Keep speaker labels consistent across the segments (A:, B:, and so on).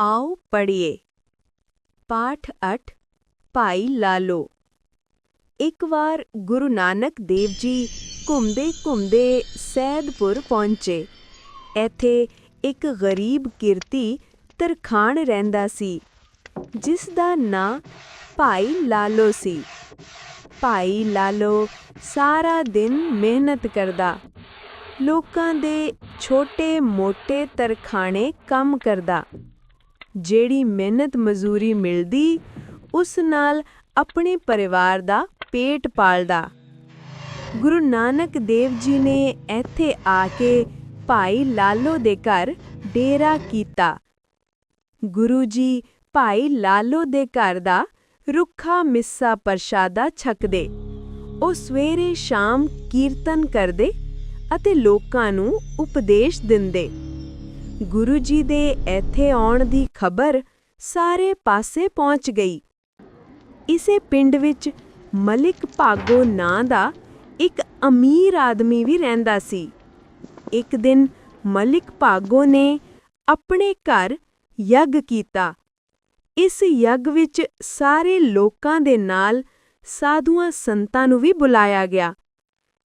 A: ਆਓ ਪੜ੍ਹੀਏ। ਪਾਠ 8 ਭਾਈ ਲਾਲੋ। ਇੱਕ ਵਾਰ ਗੁਰੂ ਨਾਨਕ ਦੇਵ ਜੀ ਘੁੰਮਦੇ ਘੁੰਮਦੇ ਸੈਦਪੁਰ ਪਹੁੰਚੇ। ਇੱਥੇ ਇੱਕ ਗਰੀਬ ਕਿਰਤੀ ਤਰਖਾਣ ਰਹਿੰਦਾ ਸੀ, ਜਿਸ ਦਾ ਨਾਂ ਭਾਈ ਲਾਲੋ ਸੀ। ਭਾਈ ਲਾਲੋ ਸਾਰਾ ਦਿਨ ਮਿਹਨਤ ਕਰਦਾ, ਲੋਕਾਂ ਦੇ ਛੋਟੇ-ਮੋਟੇ ਤਰਖਾਣੇ ਕੰਮ ਕਰਦਾ। ਜਿਹੜੀ ਮਿਹਨਤ ਮਜ਼ਦੂਰੀ ਮਿਲਦੀ, ਉਸ ਨਾਲ ਆਪਣੇ ਪਰਿਵਾਰ ਦਾ ਪੇਟ ਪਾਲਦਾ। ਗੁਰੂ ਨਾਨਕ ਦੇਵ ਜੀ ਨੇ ਇੱਥੇ ਆ ਕੇ ਭਾਈ ਲਾਲੋ ਦੇ ਘਰ ਡੇਰਾ ਕੀਤਾ। ਗੁਰੂ ਜੀ ਭਾਈ ਲਾਲੋ ਦੇ ਘਰ ਦਾ ਰੁੱਖਾ ਮਿੱਸਾ ਪ੍ਰਸ਼ਾਦਾ ਛਕਦੇ। ਉਹ ਸਵੇਰੇ ਸ਼ਾਮ ਕੀਰਤਨ ਕਰਦੇ ਅਤੇ ਲੋਕਾਂ ਨੂੰ ਉਪਦੇਸ਼ ਦਿੰਦੇ। ਗੁਰੂ ਜੀ ਦੇ ਇੱਥੇ ਆਉਣ ਦੀ ਖਬਰ ਸਾਰੇ ਪਾਸੇ ਪਹੁੰਚ ਗਈ। ਇਸੇ ਪਿੰਡ ਵਿੱਚ ਮਲਿਕ ਭਾਗੋ ਨਾਂ ਦਾ ਇੱਕ ਅਮੀਰ ਆਦਮੀ ਵੀ ਰਹਿੰਦਾ ਸੀ। ਇੱਕ ਦਿਨ ਮਲਿਕ ਭਾਗੋ ਨੇ ਆਪਣੇ ਘਰ ਯੱਗ ਕੀਤਾ। ਇਸ ਯੱਗ ਵਿੱਚ ਸਾਰੇ ਲੋਕਾਂ ਦੇ ਨਾਲ ਸਾਧੂਆਂ ਸੰਤਾਂ ਨੂੰ ਵੀ ਬੁਲਾਇਆ ਗਿਆ।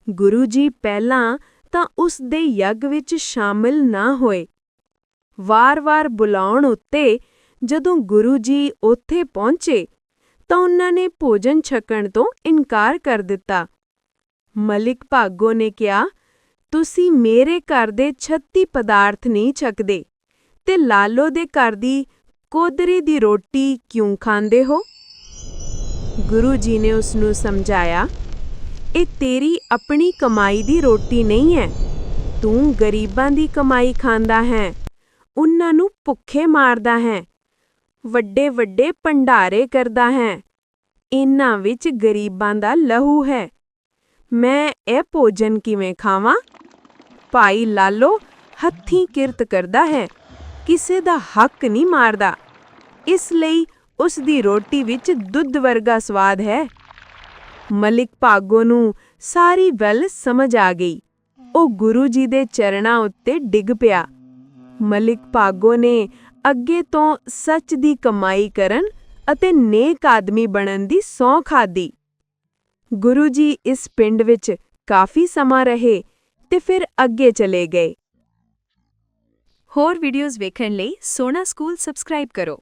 A: ਗੁਰੂ ਜੀ ਪਹਿਲਾਂ ਤਾਂ ਉਸ ਦੇ ਯੱਗ ਵਿੱਚ ਸ਼ਾਮਿਲ ਨਾ ਹੋਏ। ਵਾਰ-ਵਾਰ ਬੁਲਾਉਣ ਉੱਤੇ ਜਦੋਂ ਗੁਰੂ ਜੀ ਉੱਥੇ ਪਹੁੰਚੇ ਤਾਂ ਉਹਨਾਂ ਨੇ ਭੋਜਨ ਛਕਣ ਤੋਂ ਇਨਕਾਰ ਕਰ ਦਿੱਤਾ। ਮਲਿਕ ਭਾਗੋ ਨੇ ਕਿਹਾ, ਤੁਸੀਂ ਮੇਰੇ ਘਰ ਦੇ 36 ਪਦਾਰਥ ਨਹੀਂ ਛਕਦੇ ਤੇ ਲਾਲੋ ਦੇ ਘਰ ਦੀ ਕੋਦਰੀ ਦੀ ਰੋਟੀ ਕਿਉਂ ਖਾਂਦੇ ਹੋ? ਗੁਰੂ ਜੀ ਨੇ ਉਸ ਨੂੰ ਸਮਝਾਇਆ, ਇਹ ਤੇਰੀ ਆਪਣੀ ਕਮਾਈ ਦੀ ਰੋਟੀ ਨਹੀਂ ਹੈ। ਤੂੰ ਗਰੀਬਾਂ ਦੀ ਕਮਾਈ ਖਾਂਦਾ ਹੈ। ਉਹਨਾਂ ਨੂੰ ਭੁੱਖੇ ਮਾਰਦਾ ਹੈ, ਵੱਡੇ ਵੱਡੇ ਭੰਡਾਰੇ ਕਰਦਾ ਹੈ। ਇਹਨਾਂ ਵਿੱਚ ਗਰੀਬਾਂ ਦਾ ਲਹੂ ਹੈ। ਮੈਂ ਇਹ ਭੋਜਨ ਕਿਵੇਂ ਖਾਵਾਂ? ਭਾਈ ਲਾਲੋ ਹੱਥੀਂ ਕਿਰਤ ਕਰਦਾ ਹੈ, ਕਿਸੇ ਦਾ ਹੱਕ ਨਹੀਂ ਮਾਰਦਾ। ਇਸ ਲਈ ਉਸ ਦੀ ਰੋਟੀ ਵਿੱਚ ਦੁੱਧ ਵਰਗਾ ਸਵਾਦ ਹੈ। ਮਲਿਕ ਭਾਗੋ ਨੂੰ ਸਾਰੀ ਗੱਲ ਸਮਝ ਆ ਗਈ। ਉਹ ਗੁਰੂ ਜੀ ਦੇ ਚਰਨਾਂ ਉੱਤੇ ਡਿੱਗ ਪਿਆ। ਮਲਿਕ ਭਾਗੋ ਨੇ ਅੱਗੇ ਤੋਂ ਸੱਚ ਦੀ ਕਮਾਈ ਕਰਨ ਅਤੇ ਨੇਕ ਆਦਮੀ ਬਣਨ ਦੀ ਸੌਂ ਖਾਦੀ ਗੁਰੂ ਜੀ ਇਸ ਪਿੰਡ ਵਿੱਚ ਕਾਫੀ ਸਮਾਂ ਰਹੇ ਤੇ ਫਿਰ ਅੱਗੇ ਚਲੇ ਗਏ।
B: ਹੋਰ ਵੀਡੀਓਜ਼ ਵੇਖਣ ਲਈ ਸੋਨਾ ਸਕੂਲ ਸਬਸਕ੍ਰਾਈਬ ਕਰੋ।